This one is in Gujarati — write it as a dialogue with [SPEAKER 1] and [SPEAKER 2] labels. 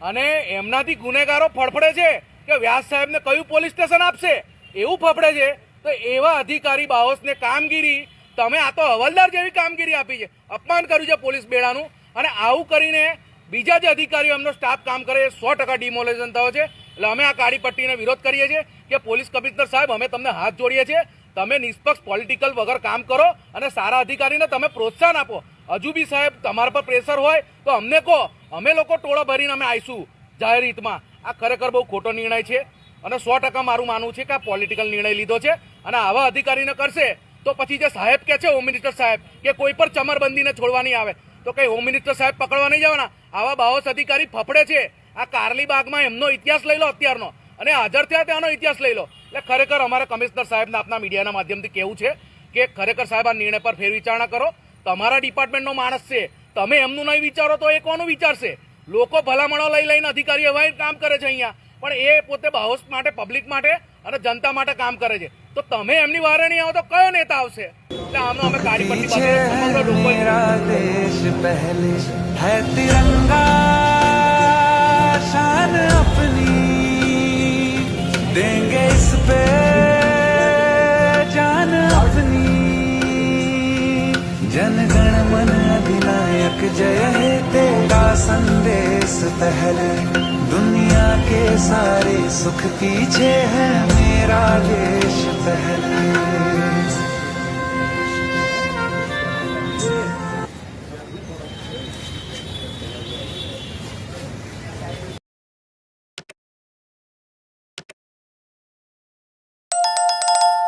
[SPEAKER 1] અને એમનાથી ગુનેગારો ફડફડે છે કે વ્યાસ સાહેબને કયું પોલીસ સ્ટેશન આપશે? એવું ફફડે છે. તો એવા અધિકારી બાહોસને કામગીરી, તમે આ તો હવલદાર જેવી કામગીરી આપી છે. અપમાન કર્યું છે પોલીસ બેડાનું. અને આવું કરીને બીજા જે અધિકારીઓ એમનો સ્ટાફ કામ કરે, એ સો ટકા ડિમોલેશન થયો છે. એટલે અમે આ કાળી પટ્ટીને વિરોધ કરીએ છીએ કે પોલીસ કમિશનર સાહેબ, અમે તમને હાથ જોડીએ છીએ. તમે નિષ્પક્ષ પોલિટિકલ વગર કામ કરો અને સારા અધિકારીને તમે પ્રોત્સાહન આપો. હજુ બી સાહેબ, તમારા પર પ્રેશર હોય તો અમને કહો. અમે લોકો ટોળા ભરીને અમે આવીશું જાહેર હિતમાં આ ખરેખર બહુ ખોટો નિર્ણય છે અને સો ટકા મારું માનવું છે કે આ પોલિટિકલ નિર્ણય લીધો છે અને આવા અધિકારીને કરશે તો પછી જે સાહેબ કે છે હોમ મિનિસ્ટર સાહેબ કે કોઈ પર ચમરબંધીને નહીં આવે, તો કંઈ હોમ મિનિસ્ટર સાહેબ પકડવા નહીં જવાના? આવા બાવસ અધિકારી ફફડે છે. આ કારલી બાગમાં એમનો ઇતિહાસ લઈ લો અત્યારનો. અને હાજર થયા ત્યાંનો ઇતિહાસ લઈ લો. એટલે ખરેખર અમારે કમિશનર સાહેબને આપના મીડિયાના માધ્યમથી કેવું છે કે ખરેખર સાહેબ આ નિર્ણય પર ફેર વિચારણા કરો. તમારા ડિપાર્ટમેન્ટનો માણસ છે. તમે એમનું નહીં વિચારો તો એ કોનું વિચારશે લોકો ભલામણો લઈ લઈને અધિકારી એવા કામ કરે છે અહીંયા પણ એ પોતે બાહોશ માટે પબ્લિક માટે અને જનતા માટે કામ કરે છે તો તમે એમની વારે નહીં આવો તો કયો નેતા આવશે એટલે આમનો અમે કાળી પટ્ટી
[SPEAKER 2] पीछे
[SPEAKER 1] બાંધીને
[SPEAKER 2] है
[SPEAKER 1] સમગ્ર લોકોએ
[SPEAKER 2] मेरा देश पहले है तिरंगा शान अपनी देंगे इस पे जान अपनी जन गण मन विनायक जय है तेरा संदेश पहले दुनिया के सारे सुख पीछे है मेरा देश पहले